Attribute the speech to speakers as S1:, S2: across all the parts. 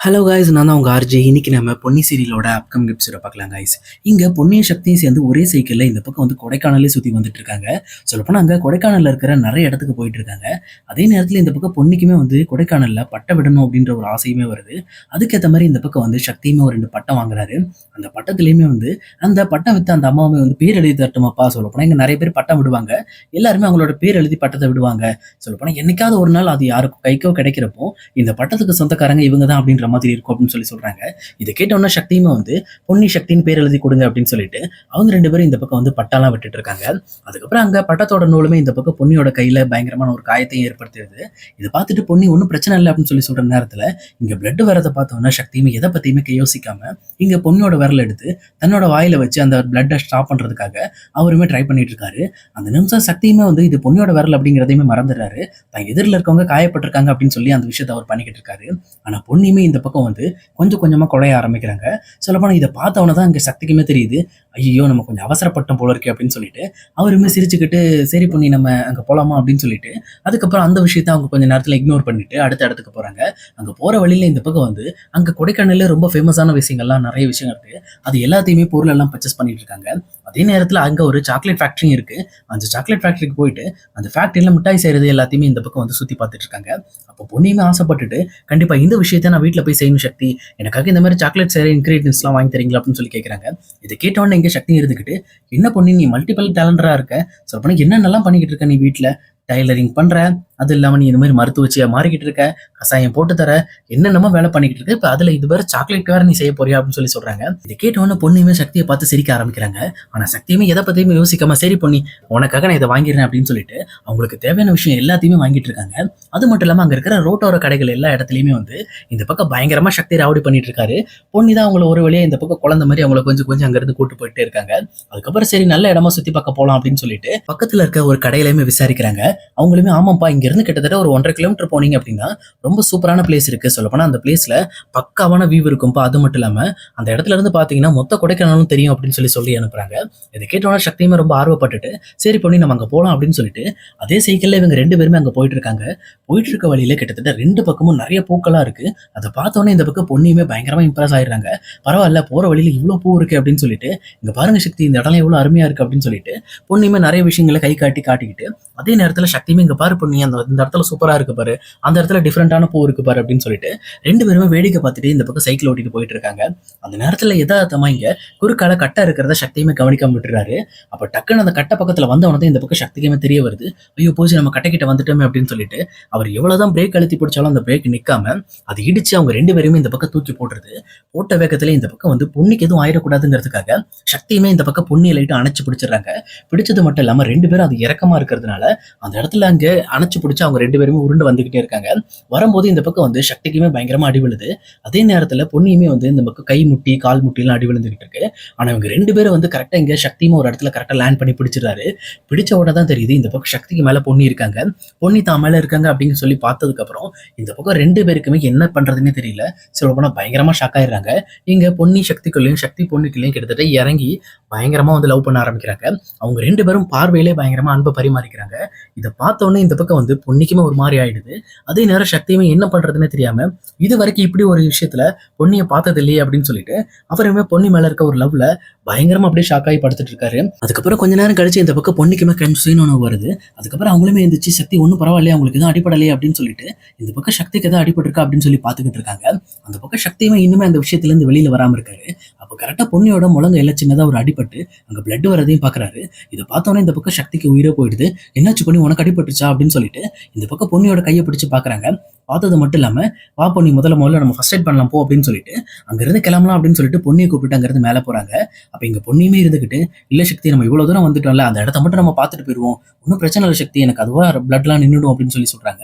S1: Hello guys நான் தான் உங்கள் ஆர்ஜி இன்னைக்கு நம்ம பொன்னி சீரியலோட அப்கம் எபிசோட பார்க்கலாம் காய்ஸ் இங்கே பொன்னிய சக்தியும் சேர்ந்து ஒரே சைக்கிளில் இந்த பக்கம் வந்து கொடைக்கானலே சுற்றி வந்துட்டு இருக்காங்க சொல்லப்போனால் அங்கே கொடைக்கானலில் இருக்கிற நிறைய இடத்துக்கு போயிட்டு இருக்காங்க அதே நேரத்தில் இந்த பக்கம் பொன்னிக்குமே வந்து கொடைக்கானலில் பட்டம் விடணும் அப்படின்ற ஒரு ஆசையுமே வருது. அதுக்கேற்ற மாதிரி இந்த பக்கம் வந்து சக்தியுமே ஒரு ரெண்டு பட்டம் வாங்குறாரு. அந்த பட்டத்துலேயுமே வந்து அந்த பட்டம் வித்து அந்த அம்மாவுமே வந்து பேர் எழுதி தட்டுமாப்பா சொல்லப்போனால் இங்கே நிறைய பேர் பட்டம் விடுவாங்க. எல்லாருமே அவங்களோட பேர் எழுதி பட்டத்தை விடுவாங்க. சொல்லப்போனால் என்னைக்காவது ஒரு நாள் அது யாருக்கும் கைக்கோ கிடைக்கிறப்போ இந்த பட்டத்துக்கு சொந்தக்காரங்க இவங்க தான் அப்படின்ற மாதிரி இருக்கும் அப்படின்னு சொல்லி சொல்றாங்க. இதை கேட்டோன்னா சக்தியுமே வந்து பொன்னி சக்தின்னு பேர் எழுதி கொடுங்க அப்படின்னு சொல்லிட்டு அவங்க ரெண்டு பேரும் இந்த பக்கம் வந்து பட்டாலாம் விட்டுட்டு இருக்காங்க. அதுக்கப்புறம் அங்க பட்டத்தோட நூலுமே இந்த பக்கம் பொன்னியோட கையில பயங்கரமான ஒரு காயத்தையும் ஏற்படுத்திடுது இதை பார்த்துட்டு பொன்னி ஒன்றும் பிரச்சனை இல்லை அப்படின்னு சொல்லி சொல்ற நேரத்துல இங்க பிளட் வரதை பார்த்தோன்னா சக்தியுமே எதை பத்தியுமே யோசிக்காம இங்க பொண்ணியோட விரல் எடுத்து தன்னோட வாயில வச்சு அந்த பிளட்டை ஸ்டாப் பண்றதுக்காக அவருமே ட்ரை பண்ணிட்டு இருக்காரு. அந்த நிமிஷம் சக்தியுமே வந்து இது பொண்ணியோட விரல் அப்படிங்கிறதையுமே மறந்துடுறாரு. தான் எதிரில் இருக்கவங்க காயப்பட்டிருக்காங்க அப்படின்னு சொல்லி அந்த விஷயத்தை அவர் பண்ணிக்கிட்டு இருக்காரு. ஆனா பொன்னியுமே இந்த பக்கம் வந்து கொஞ்சம் கொஞ்சமாக குழைய ஆரம்பிக்கிறாங்க. சொல்லப்போனால் இதை பார்த்தவன தான் இங்கே சக்திக்குமே தெரியுது. ஐயோ நம்ம கொஞ்சம் அவசரப்பட்டோம் போல இருக்கே அப்படின்னு சொல்லிட்டு அவருமே சிரிச்சுக்கிட்டு சரி பண்ணி நம்ம அங்கே போகலாமா அப்படின்னு சொல்லிட்டு அதுக்கப்புறம் அந்த விஷயத்த அவங்க கொஞ்சம் நேரத்தில் இக்னோர் பண்ணிட்டு அடுத்த இடத்துக்கு போகிறாங்க அங்கே போகிற வழியில இந்த பக்கம் வந்து அங்கே கொடைக்கானல்ல ரொம்ப ஃபேமஸான விஷயங்கள்லாம் நிறைய விஷயம் இருக்குது அது எல்லாத்தையுமே பொருள் எல்லாம் பர்ச்சேஸ் பண்ணிட்டு இருக்காங்க. அதே நேரத்தில் அங்கே ஒரு சாக்லேட் ஃபேக்ட்ரியும் இருக்குது அந்த சாக்லேட் ஃபேக்ட்ரிக்கு போயிட்டு அந்த ஃபேக்ட்ரியில் மிட்டாய் செய்கிறது எல்லாத்தையுமே இந்த பக்கம் வந்து சுற்றி பார்த்துட்டு இருக்காங்க. அப்போ பொண்ணையுமே ஆசைப்பட்டுட்டு கண்டிப்பாக இந்த விஷயத்த நான் வீட்டில் போய் செய்யணும் சக்தி. எனக்காக இந்த மாதிரி சாக்லேட் செய்கிற இன்க்ரீடியன்ஸ்லாம் வாங்கி தரீங்களா அப்படின்னு சொல்லி கேட்குறாங்க இதை கேட்டவொடனே இங்கே சக்தி இருந்துக்கிட்டு என்ன பொண்ணு நீ மல்டிபிள் டேலண்டராக இருக்க? ஸோ பண்ணி என்னென்னலாம் பண்ணிக்கிட்டு இருக்க நீ வீட்டில் டைலரிங் பண்ணுற அது இல்லாம நீ இந்த மாதிரி மருத்துவச்சியா மாறிக்கிட்டு இருக்க? கசாயம் போட்டு தர. என்னென்னமோ வேலை பண்ணிக்கிட்டு இருக்க. இப்போ அதுல இது வேறு சாக்லேட் வேற நீ செய்ய போறியா அப்படின்னு சொல்லி சொல்றாங்க. இதை கேட்டவொன்னே பொண்ணுமே சக்தியை பார்த்து சிரிக்க ஆரம்பிக்கிறாங்க. ஆனா சக்தியுமே எதை பத்தியுமே யோசிக்காம சரி பொண்ணி உனக்காக நான் இதை வாங்கிடுறேன் அப்படின்னு சொல்லிட்டு அவங்களுக்கு தேவையான விஷயம் எல்லாத்தையுமே வாங்கிட்டு இருக்காங்க. அது மட்டும் இல்லாம அங்க இருக்கிற ரோட்டோர கடைகள் எல்லா இடத்துலயுமே வந்து இந்த பக்கம் பயங்கரமா சக்தி ராவடி பண்ணிட்டு இருக்காரு. பொண்ணி தான் அவங்கள ஒரு வழியாக இந்த பக்கம் குழந்தை மாதிரி அவங்கள கொஞ்சம் கொஞ்சம் அங்க இருந்து கூட்டு போயிட்டே இருக்காங்க. அதுக்கப்புறம் சரி நல்ல இடமா சுத்தி பார்க்க போகலாம் அப்படின்னு சொல்லிட்டு பக்கத்துல இருக்க ஒரு கடையிலையுமே விசாரிக்கிறாங்க. அவங்களுமே ஆமாப்பா இங்க இருந்து கிட்டத்தட்ட ஒரு ஒன்றரை கிலோமீட்டர் போனீங்க அப்படின்னா ரொம்ப சூப்பரான பிளேஸ் இருக்கு. சொல்லப்போனா அந்த பிளேஸில் பக்காவான வியூ இருக்கும்பா. அது மட்டும் இல்லாமல் அந்த இடத்துல இருந்து பார்த்தீங்கன்னா மொத்த கொடைக்கானலும் தெரியும் அப்படின்னு சொல்லி சொல்லி அனுப்புறாங்க. இதை கேட்டோன்னா சக்தியுமே ரொம்ப ஆர்வப்பட்டுட்டு சரி பண்ணி நம்ம அங்க போலாம் அப்படின்னு சொல்லிட்டு அதே சைக்கிள்ல இவங்க ரெண்டு பேருமே அங்க போயிட்டு இருக்காங்க. போயிட்டு இருக்க வழியில கிட்டத்தட்ட ரெண்டு பக்கமும் நிறைய பூக்களா இருக்கு. அதை பார்த்தோன்னே இந்த பக்கம் பொண்ணியுமே பயங்கரமா இம்ப்ரெஸ் ஆயிடுறாங்க. பரவாயில்ல போற வழியில இவ்வளவு பூ இருக்கு அப்படின்னு சொல்லிட்டு இங்க பாருங்க சக்தி இந்த இடம் எவ்வளவு அருமையா இருக்கு அப்படின்னு சொல்லிட்டு பொண்ணுமே நிறைய விஷயங்களை கை காட்டி காட்டிக்கிட்டு அதே நேரத்துல சக்தியுமே இங்க பாரு பொண்ணு அந்த இந்த இடத்துல சூப்பரா இருக்கு பாரு. அந்த இடத்துல டிஃப்ரெண்டான பூ இருக்கு பாரு அப்படின்னு சொல்லிட்டு ரெண்டு பேருமே வேடிக்கை பார்த்துட்டு இந்த பக்கம் சைக்கிள் ஓட்டிட்டு போயிட்டு இருக்காங்க. அந்த நேரத்துல எதார்த்தமா இங்க குறுக்கால கட்டை இருக்கிறத சக்தியுமே கவனிக்காம விட்டுறாரு. அப்ப டக்குன்னு அந்த கட்டை பக்கத்துல வந்தவனதான் இந்த பக்கம் சக்திக்குமே தெரிய வருது. ஐயோ போச்சு நம்ம கட்டை கிட்ட வந்துட்டோமே அப்படின்னு சொல்லிட்டு அவர் எவ்வளோதான் பிரேக் அழுத்தி பிடிச்சாலும் அந்த பிரேக் நிக்காம அது இடிச்சு அவங்க ரெண்டு பேருமே இந்த பக்கம் தூக்கி போட்டுருது. போட்ட வேகத்திலே இந்த பக்கம் வந்து பொண்ணுக்கு எதுவும் ஆயிடக்கூடாதுங்கிறதுக்காக சக்தியுமே இந்த பக்கம் பொண்ணு லைட்டு அணைச்சு பிடிச்சிடுறாங்க. பிடிச்சது மட்டும் இல்லாம ரெண்டு பேரும் அது இறக்கமா இருக்கிறதுனால அந்த இடத்துல அங்க அணைச்சு பிடிச்சி அவங்க ரெண்டு பேருமே உருண்டு வந்துகிட்டே இருக்காங்க. வரும்போது இந்த பக்கம் வந்து சக்திக்குமே பயங்கரமா அடி விழுது. அதே நேரத்துல பொண்ணியுமே வந்து இந்த பக்கம் கை முட்டி கால் முட்டிலாம் அடி விழுந்துகிட்டு இருக்கு. ஆனா இவங்க ரெண்டு பேரும் வந்து கரெக்டா இங்க சக்தியுமே ஒரு இடத்துல கரெக்டா லேண்ட் பண்ணி பிடிச்சிடுறாரு. பிடிச்ச உடனே தான் தெரியுது இந்த பக்கம் சக்திக்கு மேல பொண்ணி இருக்காங்க. பொண்ணி தான் மேல இருக்காங்க அப்படின்னு சொல்லி பார்த்ததுக்கு அப்புறம் இந்த பக்கம் ரெண்டு பேருக்குமே என்ன பண்றதுன்னே தெரியல. சொல்ல போனா பயங்கரமா ஷாக் ஆயிடுறாங்க. இங்க பொன்னி சக்திக்குள்ளேயும் சக்தி பொண்ணுக்குள்ளேயும் கிட்டத்தட்ட இறங்கி பயங்கரமா வந்து லவ் பண்ண ஆரம்பிக்கிறாங்க. அவங்க ரெண்டு பேரும் பார்வையிலே பயங்கரமா அன்பை பரிமாறிக்கிறாங்க. இதை பார்த்த உடனே இந்த பக்கம் வந்து பொன்னிக்குமே ஒரு மாதிரி ஆயிடுது. அதே நேரம் சக்தியுமே என்ன பண்றதுன்னு தெரியாம இது வரைக்கும் இப்படி ஒரு விஷயத்துல பொன்னியை பார்த்தது இல்லையே அப்படின்னு சொல்லிட்டு அவருமே பொன்னி மேல இருக்க ஒரு லவ்ல பயங்கரமா அப்படியே ஷாக் ஆகி படுத்துட்டு இருக்காரு. அதுக்கப்புறம் கொஞ்ச நேரம் கழிச்சு இந்த பக்கம் பொன்னிக்குமே கன்ஃபியூஷன் ஒன்று வருது. அதுக்கப்புறம் அவங்களுமே எந்திரிச்சு சக்தி ஒன்றும் பரவாயில்லையா அவங்களுக்கு எதுவும் அடிப்படலையே அப்படின்னு சொல்லிட்டு இந்த பக்கம் சக்திக்கு எதாவது அடிபட்டிருக்கா அப்படின்னு சொல்லி பார்த்துக்கிட்டு இருக்காங்க. அந்த பக்கம் சக்தியுமே இன்னுமே அந்த விஷயத்துல இருந்து வெளியில வராம இருக்காரு. அப்போ கரெக்டாக பொண்ணியோட முழங்க எல்லாம் சின்னதாக ஒரு அடிபட்டு அங்கே பிளட் வரதையும் பார்க்குறாரு இதை பார்த்தோன்னே இந்த பக்கம் சக்திக்கு உயிரே போயிடுது. என்னாச்சு பண்ணி உனக்கு அடிபட்டுச்சா அப்படின்னு சொல்லிட்டு இந்த பக்கம் பொண்ணியோட கையை பிடிச்சி பார்க்குறாங்க பார்த்தது மட்டும் இல்லாமல் வா பொண்ணி முதல்ல முதல்ல நம்ம ஃபர்ஸ்ட் எய்ட் பண்ணலாம் போ அப்படின்னு சொல்லிட்டு அங்கேருந்து கிளம்பலாம் அப்படின்னு சொல்லிட்டு பொண்ணியை கூப்பிட்டு அங்கேருந்து மேலே போகிறாங்க அப்போ இங்கே பொண்ணியுமே இருந்துக்கிட்டு இல்லை சக்தி நம்ம இவ்வளோ தூரம் வந்துட்டோம்ல அந்த இடத்த மட்டும் நம்ம பார்த்துட்டு போயிடுவோம். ஒன்றும் பிரச்சனை இல்லை சக்தி எனக்கு அதுவாக பிளட்லாம் நின்றுடும் அப்படின்னு சொல்லி சொல்கிறாங்க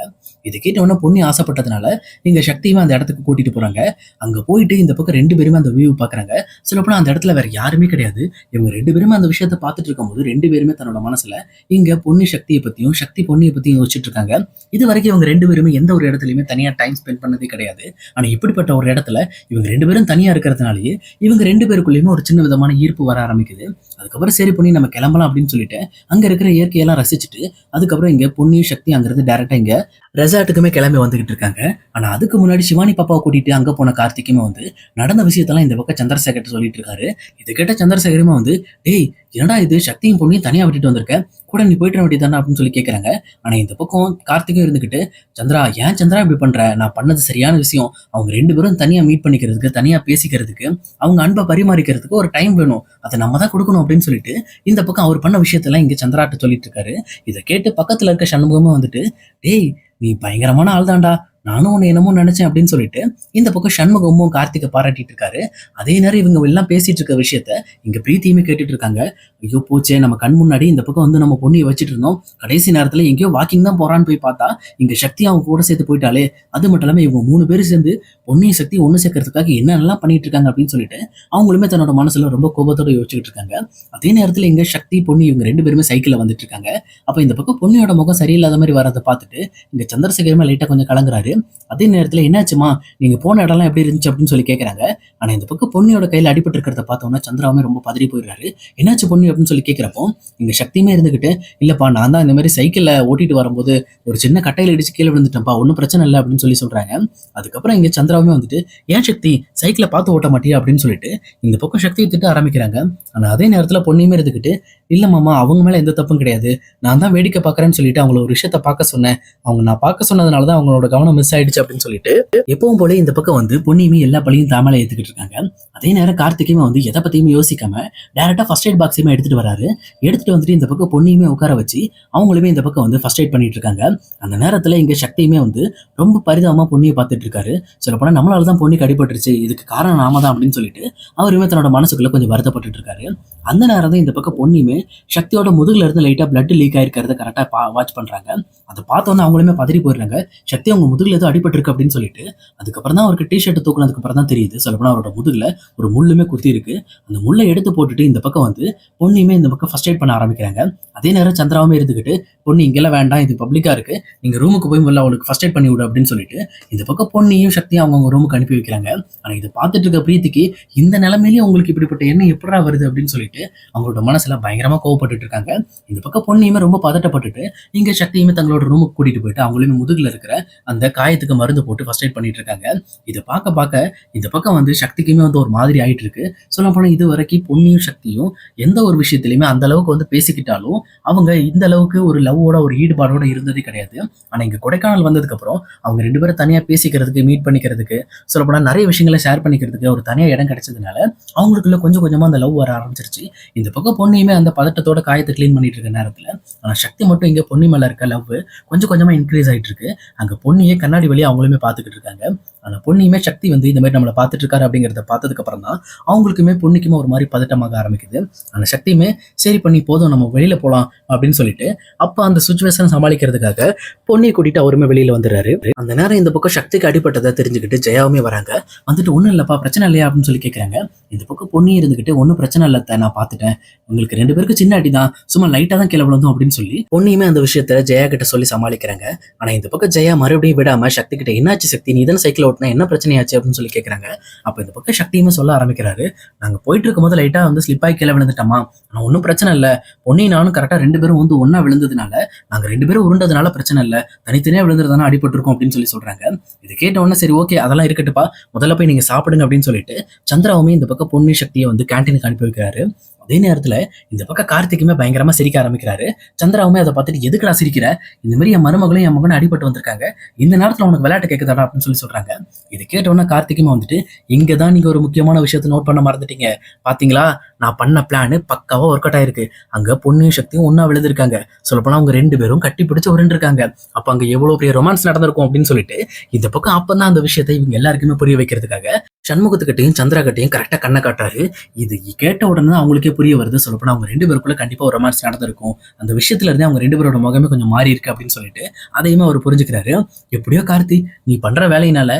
S1: இது கேட்ட உடனே ஆசைப்பட்டதுனால இங்கே சக்தியுமே அந்த இடத்துக்கு கூட்டிட்டு போகிறாங்க அங்கே போயிட்டு இந்த பக்கம் ரெண்டு பேருமே அந்த வியூ பார்க்குறாங்க சொல்லப்போனால் அந்த இடத்துல வேற யாருமே கிடையாது. இவங்க ரெண்டு பேருமே அந்த விஷயத்த பார்த்துட்டு இருக்கும்போது ரெண்டு பேருமே தன்னோட மனசுல இங்க பொண்ணு சக்தியை பத்தியும் சக்தி பொண்ணியை பத்தியும் யோசிச்சுட்டு இருக்காங்க. இது வரைக்கும் இவங்க ரெண்டு பேருமே எந்த ஒரு இடத்துலயுமே தனியா டைம் ஸ்பெண்ட் பண்ணதே கிடையாது. ஆனா இப்படிப்பட்ட ஒரு இடத்துல இவங்க ரெண்டு பேரும் தனியா இருக்கிறதுனாலயே இவங்க ரெண்டு பேருக்குள்ளேயுமே ஒரு சின்ன விதமான ஈர்ப்பு வர ஆரம்பிக்குது. அதுக்கப்புறம் சரி பொண்ணி நம்ம கிளம்பலாம் அப்படின்னு சொல்லிட்டு அங்க இருக்கிற இயற்கையெல்லாம் ரசிச்சுட்டு அதுக்கப்புறம் இங்க பொண்ணியும் சக்தி அங்கிருந்து டேரக்டா இங்க ரெசார்ட்டுக்குமே கிளம்பி வந்துகிட்டு இருக்காங்க. ஆனால் அதுக்கு முன்னாடி சிவானி பாப்பாவை கூட்டிட்டு அங்கே போன கார்த்திக்குமே வந்து நடந்த விஷயத்தெல்லாம் இந்த பக்கம் சந்திரசேகர் சொல்லிட்டு இருக்காரு. இது கேட்ட சந்திரசேகருமே வந்து டேய் என்னடா இது? சக்தியும் பொண்ணையும் தனியாக விட்டுட்டு வந்திருக்க? கூட நீ போயிட்டு வேண்டியதானே அப்படின்னு சொல்லி கேட்குறாங்க ஆனால் இந்த பக்கம் கார்த்திக்கும் இருந்துக்கிட்டு சந்திரா ஏன் சந்திரா இப்படி பண்ற? நான் பண்ணது சரியான விஷயம். அவங்க ரெண்டு பேரும் தனியாக மீட் பண்ணிக்கிறதுக்கு தனியாக பேசிக்கிறதுக்கு அவங்க அன்பை பரிமாறிக்கிறதுக்கு ஒரு டைம் வேணும். அதை நம்ம தான் கொடுக்கணும் அப்படின்னு சொல்லிட்டு இந்த பக்கம் அவர் பண்ண விஷயத்தெல்லாம் இங்கே சந்திராட்ட சொல்லிட்டு இருக்காரு. இதை கேட்டு பக்கத்தில் இருக்க சண்முகமே வந்துட்டு டேய் நீ பயங்கரமான ஆள் தான்டா நானும் உன்னை என்னமோ நினைச்சேன் அப்படின்னு சொல்லிட்டு இந்த பக்கம் சண்முகமும் கார்த்திகை பாராட்டிட்டு இருக்காரு. அதே நேரம் இவங்க எல்லாம் பேசிட்டு இருக்க விஷயத்த இங்க பிரீத்தியுமே கேட்டுட்டு இருக்காங்க. ஐயோ போச்சே நம்ம கண் முன்னாடி இந்த பக்கம் வந்து நம்ம பொண்ணியை வச்சுட்டு இருந்தோம். கடைசி நேரத்துல எங்கேயோ வாக்கிங் தான் போறான்னு போய் பார்த்தா இங்க சக்தி அவங்க கூட சேர்த்து போயிட்டாலே அது மட்டும் இல்லாம இவங்க மூணு பேரும் சேர்ந்து பொன்னிய சக்தி ஒன்று சேர்க்கறதுக்காக என்னென்னலாம் பண்ணிட்டு இருக்காங்க அப்படின்னு சொல்லிட்டு அவங்களுமே தன்னோட மனசுல ரொம்ப கோபத்தோட யோசிச்சுட்டு இருக்காங்க. அதே நேரத்துல இங்க சக்தி பொன்னி இவங்க ரெண்டு பேருமே சைக்கிளில் வந்துட்டு இருக்காங்க. அப்போ இந்த பக்கம் பொன்னியோட முகம் சரியில்லாத மாதிரி வரதை பார்த்துட்டு இங்க சந்திரசேகரமே லைட்டா கொஞ்சம் கலங்குறாரு. அதே நேரத்துல என்னாச்சுமா? நீங்க போன இடம்லாம் எப்படி இருந்துச்சு அப்படின்னு சொல்லி கேட்குறாங்க ஆனா இந்த பக்கம் பொன்னியோட கையில் அடிபட்டு இருக்கிறத பார்த்தோம்னா சந்திராவுமே ரொம்ப பதறி போயிடுறாரு. என்னாச்சு பொண்ணு அப்படின்னு சொல்லி கேட்குறப்போ இங்க சக்தியுமே இருந்துகிட்டு இல்லப்பா நான் தான் இந்த மாதிரி சைக்கிள்ல ஓட்டிட்டு வரும்போது ஒரு சின்ன கட்டையில் இடிச்சு கீழே விழுந்துட்டேன்ப்பா ஒன்றும் பிரச்சனை இல்லை அப்படின்னு சொல்லி சொல்றாங்க. அதுக்கப்புறம் இங்க சந்திராவுமே வந்துட்டு ஏன் சக்தி சைக்கிளை பார்த்து ஓட்ட மாட்டியா அப்படின்னு சொல்லிட்டு இந்த பக்கம் சக்தியை திட்ட ஆரம்பிக்கிறாங்க. ஆனால் அதே நேரத்துல பொண்ணையுமே இருந்துக்கிட்டு இல்ல மாமா அவங்க மேல எந்த தப்பும் கிடையாது. நான் தான் வேடிக்கை பார்க்கறேன்னு சொல்லிட்டு அவங்கள ஒரு விஷயத்த பார்க்க சொன்னேன். அவங்க நான் பார்க்க சொன்னதுனால தான் அவங்களோட கவனம் மிஸ் ஆயிடுச்சு அப்படின்னு சொல்லிட்டு எப்பவும் போல இந்த பக்கம் வந்து பொன்னியுமே எல்லா பழியும் தாமலை ஏத்துக்கிட்டு இருக்காங்க. அதே நேரம் கார்த்திகையுமே வந்து எதை பற்றியுமே யோசிக்காம டேரக்டா ஃபர்ஸ்ட் எய்ட் பாக்ஸையுமே எடுத்துட்டு வராரு. எடுத்துட்டு வந்துட்டு இந்த பக்கம் பொன்னியுமே உட்கார வச்சு அவங்களுமே இந்த பக்கம் வந்து ஃபர்ஸ்ட் எய்ட் பண்ணிட்டு இருக்காங்க. அந்த நேரத்துல இங்க சக்தியுமே வந்து ரொம்ப பரிதாபமாக பொன்னியை பார்த்துட்டு இருக்காரு. சில ஆனால் நம்மளால தான் பொண்ணுக்கு அடிபட்டுருச்சு இதுக்கு காரணம் நாம தான் அப்படின்னு சொல்லிட்டு அவருமே தன்னோட மனசுக்குள்ள கொஞ்சம் வருத்தப்பட்டுட்டு இருக்காரு அந்த நேரம் தான் இந்த பக்கம் பொண்ணுமே சக்தியோட முதுகுல இருந்து லைட்டா பிளட் லீக் ஆயிருக்கிறத கரெக்டா வாட்ச் பண்றாங்க. அதை பார்த்தோன்னே அவங்களுமே பதறி போயிடுறாங்க. சக்தி அவங்க முதுகுல ஏதோ அடிபட்டிருக்கு அப்படின்னு சொல்லிட்டு அதுக்கப்புறம் தான் அவருக்கு டிஷர்ட் தூக்குனதுக்கு அப்புறம் தான் தெரியுது. சொல்லப்போனா அவரோட முதுகுல ஒரு முள்ளுமே குத்தி இருக்கு அந்த முள்ளை எடுத்து போட்டுட்டு இந்த பக்கம் வந்து பொண்ணுமே இந்த பக்கம் ஃபர்ஸ்ட் எய்ட் பண்ண ஆரம்பிக்கிறாங்க. அதே நேரம் சந்திராவும் இருந்துக்கிட்டு பொண்ணு இங்கெல்லாம் வேண்டாம் இது பப்ளிக்காக இருக்கு. நீங்கள் ரூமுக்கு போய் முதல்ல அவளுக்கு ஃபர்ஸ்ட் எய்ட் பண்ணி விடு அப்படின்னு சொல்லிட்டு இந்த பக்கம் பொண்ணையும் சக்தியும் அவங்கவுங்க ரூமுக்கு அனுப்பி வைக்கிறாங்க. ஆனால் இதை பார்த்துட்டு இருக்க பிரீத்திக்கு இந்த நிலைமையிலேயே உங்களுக்கு இப்படிப்பட்ட எண்ணம் எப்படா வருது அப்படின்னு சொல்லிட்டு அவங்களோட மனசில் பயங்கரமாக கோவப்பட்டு இருக்காங்க. இந்த பக்கம் பொண்ணையுமே ரொம்ப பதட்டப்பட்டுட்டு இங்கே சக்தியுமே தங்களோட ரூமுக்கு கூட்டிட்டு போயிட்டு அவங்களுமே முதுகில் இருக்கிற அந்த காயத்துக்கு மருந்து போட்டு ஃபர்ஸ்ட் எய்ட் பண்ணிட்டு இருக்காங்க. இதை பார்க்க பார்க்க இந்த பக்கம் வந்து சக்திக்குமே வந்து ஒரு மாதிரி ஆயிட்டு இருக்கு. சொல்ல போனால் இது வரைக்கும் பொன்னியும் சக்தியும் எந்த ஒரு விஷயத்துலையுமே அந்த அளவுக்கு வந்து பேசிக்கிட்டாலும் அவங்க இந்த அளவுக்கு ஒரு லவ்வோட ஒரு ஈடுபாடோட இருந்ததே கிடையாது. ஆனால் இங்கே கொடைக்கானல் வந்ததுக்கப்புறம் அவங்க ரெண்டு பேரும் தனியாக பேசிக்கிறதுக்கு மீட் பண்ணிக்கிறதுக்கு சொல்லப்போனால் நிறைய விஷயங்களை ஷேர் பண்ணிக்கிறதுக்கு ஒரு தனியாக இடம் கிடைச்சதுனால அவங்களுக்குள்ள கொஞ்சம் கொஞ்சமாக அந்த லவ் வர ஆரம்பிச்சிருச்சு. இந்த பக்கம் பொண்ணையுமே அந்த பதட்டத்தோட காயத்தை க்ளீன் பண்ணிட்டு இருக்க நேரத்தில் ஆனால் சக்தி மட்டும் இங்கே பொன்னி மேலே இருக்க லவ் கொஞ்சம் கொஞ்சமாக இன்க்ரீஸ் ஆகிட்டு இருக்கு. அங்கே பொண்ணியே கண்ணாடி வழியாக அவங்களுமே பார்த்துக்கிட்டு இருக்காங்க. ஆனா பொண்ணியுமே சக்தி வந்து இந்த மாதிரி நம்மளை பார்த்துட்டு இருக்காரு அப்படிங்கிறத பார்த்ததுக்கு அப்புறம் தான் அவங்களுக்குமே பொண்ணுக்குமே ஒரு மாதிரி பதட்டமாக ஆரம்பிக்குது. அந்த சக்தியுமே சரி பண்ணி போதும் நம்ம வெளியில போலாம் அப்படின்னு சொல்லிட்டு அப்ப அந்த சுச்சுவேஷன் சமாளிக்கிறதுக்காக பொண்ணியை கூட்டிட்டு அவருமே வெளியில வந்துடுறாரு. அந்த நேரம் இந்த பக்கம் சக்திக்கு அடிப்பட்டதை தெரிஞ்சுக்கிட்டு ஜெயாவுமே வராங்க. வந்துட்டு ஒண்ணும் இல்லப்பா பிரச்சனை இல்லையா? அப்படின்னு சொல்லி கேட்குறாங்க இந்த பக்கம் பொண்ணி இருந்துகிட்டு ஒன்றும் பிரச்சனை இல்லை நான் பார்த்துட்டேன். உங்களுக்கு ரெண்டு பேருக்கு சின்ன அடி தான். சும்மா லைட்டா தான் கீழே விழுந்தோம் அப்படின்னு சொல்லி பொண்ணியுமே அந்த விஷயத்த ஜெயா கிட்ட சொல்லி சமாளிக்கிறாங்க. ஆனா இந்த பக்கம் ஜெயா மறுபடியும் விடாம சக்தி கிட்ட என்னாச்சு சக்தி? நீ தானே சைக்கிள் அப்படின்னா என்ன பிரச்சனையாச்சு அப்படின்னு சொல்லி கேட்கறாங்க அப்போ இந்த பக்கம் சக்தியுமே சொல்ல ஆரம்பிக்கிறாரு. நாங்கள் போயிட்டு இருக்கும்போது லைட்டாக வந்து ஸ்லிப் ஆகி கீழே விழுந்துட்டோமா? ஆனால் ஒன்றும் பிரச்சனை இல்லை. பொன்னி நானும் கரெக்டாக ரெண்டு பேரும் வந்து ஒன்றா விழுந்ததுனால நாங்க ரெண்டு பேரும் உருண்டதுனால பிரச்சனை இல்லை. தனித்தனியாக விழுந்துருந்தானா அடிபட்டிருக்கோம் அப்படின்னு சொல்லி சொல்றாங்க. இது கேட்ட உடனே சரி ஓகே அதெல்லாம் இருக்கட்டுப்பா முதல்ல போய் நீங்க சாப்பிடுங்க அப்படின்னு சொல்லிட்டு சந்திராவுமே இந்த பக்கம் பொன்னி சக்தியை வந்து கேண்டீனுக்கு அனுப்பி வைக்கிறாரு. அதே நேரத்துல இந்த பக்கம் கார்த்திக்குமே பயங்கரமா சிரிக்க ஆரம்பிக்கிறாரு. சந்திராவுமே அதை பார்த்துட்டு எதுக்குடா சிரிக்கிற? இந்த மாதிரி என் மருமகளும் என் மகனும் அடிபட்டு வந்திருக்காங்க. இந்த நேரத்துல உனக்கு விளையாட்டு கேட்குதாடா அப்படின்னு சொல்லி சொல்றாங்க. இது கேட்ட உடனே கார்த்திக்குமே வந்துட்டு இங்க தான் நீங்க ஒரு முக்கியமான விஷயத்தை நோட் பண்ண மறந்துட்டீங்க? பாத்தீங்களா? நான் பண்ண பிளான் பக்காவா ஒர்க் அவுட் ஆயிருக்கு. அங்க பொண்ணையும் சக்தியும் ஒன்றா விழுந்திருக்காங்க. சொல்லப்போனா அவங்க ரெண்டு பேரும் கட்டி பிடிச்சு உருண்டு இருக்காங்க அப்ப அங்க எவ்வளவு பெரிய ரொமான்ஸ் நடந்திருக்கும் அப்படின்னு சொல்லிட்டு இந்த பக்கம் அப்பதான் அந்த விஷயத்தை இவங்க எல்லாருக்குமே புரிய வைக்கிறதுக்காக சண்முகத்துக்கிட்டையும் சந்திரா கிட்டையும் கரெக்டாக கண்ணை காட்டுறாரு. இது கேட்ட உடனே தான் அவங்களுக்கே புரிய வருது. சொல்லப்போனா அவங்க ரெண்டு பேருக்குள்ள கண்டிப்பாக ஒரு ரொமான்ஸ் நடந்திருக்கும். அந்த விஷயத்துல இருந்தே அவங்க ரெண்டு பேரோட முகமே கொஞ்சம் மாறி இருக்கு அப்படின்னு சொல்லிட்டு அதையுமே அவர் புரிஞ்சுக்கிறாரு. எப்படியோ கார்த்தி நீ பண்ணுற வேலையினால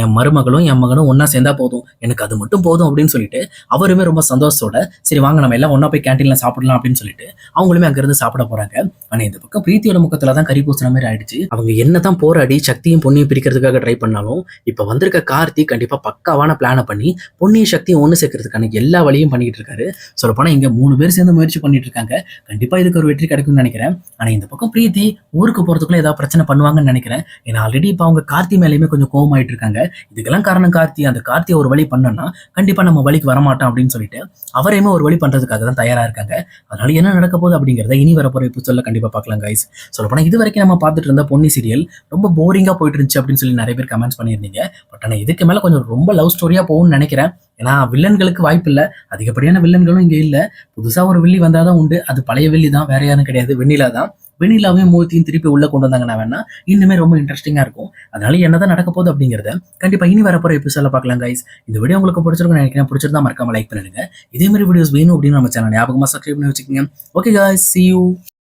S1: என் மருமகளும் என் மகனும் ஒன்றா சேர்ந்தா போதும். எனக்கு அது மட்டும் போதும் அப்படின்னு சொல்லிட்டு அவருமே ரொம்ப சந்தோஷத்தோட சரி வாங்க நம்ம எல்லாம் ஒன்றா போய் கேன்டீனில் சாப்பிடலாம் அப்படின்னு சொல்லிட்டு அவங்களுமே அங்கேருந்து சாப்பிட போகிறாங்க ஆனால் இந்த பக்கம் பிரீத்தியோட முகத்தில் தான் கறி பூசின மாதிரி ஆயிடுச்சு. அவங்க என்னதான் போராடி சக்தியும் பொண்ணையும் பிரிக்கிறதுக்காக ட்ரை பண்ணாலும் இப்போ வந்திருக்க கார்த்தி கண்டிப்பாக பக்காவான பிளானை பண்ணி பொன்னிய சக்தியை ஒன்று சேர்க்கறதுக்கான எல்லா வழியும் பண்ணிக்கிட்டு இருக்காரு. சொல்லப்போனால் இங்கே மூணு பேர் சேர்ந்து முயற்சி பண்ணிட்டு இருக்காங்க. கண்டிப்பாக இதுக்கு ஒரு வெற்றி கிடைக்கும்னு நினைக்கிறேன். ஆனால் இந்த பக்கம் பிரீத்தி ஊருக்கு போகிறதுக்குள்ள ஏதாவது பிரச்சனை பண்ணுவாங்கன்னு நினைக்கிறேன். ஏன்னா ஆல்ரெடி இப்போ அவங்க கார்த்தி மேலேயுமே கொஞ்சம் கோவமாயிட்டு இருக்காங்க. இதுக்கெல்லாம் காரணம் கார்த்தி. அந்த கார்த்தியை ஒரு வழி பண்ணோம்னா கண்டிப்பாக நம்ம வழிக்கு வரமாட்டோம் அப்படின்னு சொல்லிட்டு அவரையுமே ஒரு வழி பண்ணுறதுக்காக தான் தயாராக இருக்காங்க. அதனால என்ன நடக்க போகுது அப்படிங்கிறத இனி வரப்போகிற எபிசோட்ல கண்டிப்பாக பார்க்கலாம் கைஸ் சொல்லப்போனால் இது வரைக்கும் நம்ம பார்த்துட்டு இருந்த பொன்னி சீரியல் ரொம்ப போரிங்காக போயிட்டு இருந்துச்சு அப்படின்னு சொல்லி நிறைய பேர் கமெண்ட்ஸ் பண்ணியிருந்தீங்க. பட் ஆனால் இதுக்கு மேலே கொஞ்சம் ரொம்ப லவ் ஸ்டோரியாக போகும்னு நினைக்கிறேன். ஏன்னா வில்லன்களுக்கு வாய்ப்பு இல்லை. அதிகப்படியான வில்லன்களும் இங்கே இல்லை. புதுசாக ஒரு வில்லி வந்தால் தான் உண்டு. அது பழைய வில்லி தான். வேற யாரும் கிடையாது. வெண்ணிலா தான். வெண்ணிலாவையும் மூர்த்தியும் திருப்பி உள்ளே கொண்டு வந்தாங்கன்னா வேணா. இன்னுமே ரொம்ப இன்ட்ரெஸ்டிங்காக இருக்கும். அதனால என்னதான் நடக்க போகுது அப்படிங்கிறத கண்டிப்பாக இனி வரப்போகிற எபிசோட பார்க்கலாம் கைஸ் இந்த வீடியோ உங்களுக்கு பிடிச்சிருக்கும்னு நினைக்கிறேன். பிடிச்சிருந்தா மறக்காம லைக் பண்ணிடுங்க இதே மாதிரி வீடியோஸ் வேணும் அப்படின்னு நம்ம சேனல் ஞாபகமாக சப்ஸ்கிரைப் பண்ணி வச்சுக்கோங்க. Okay guys. C you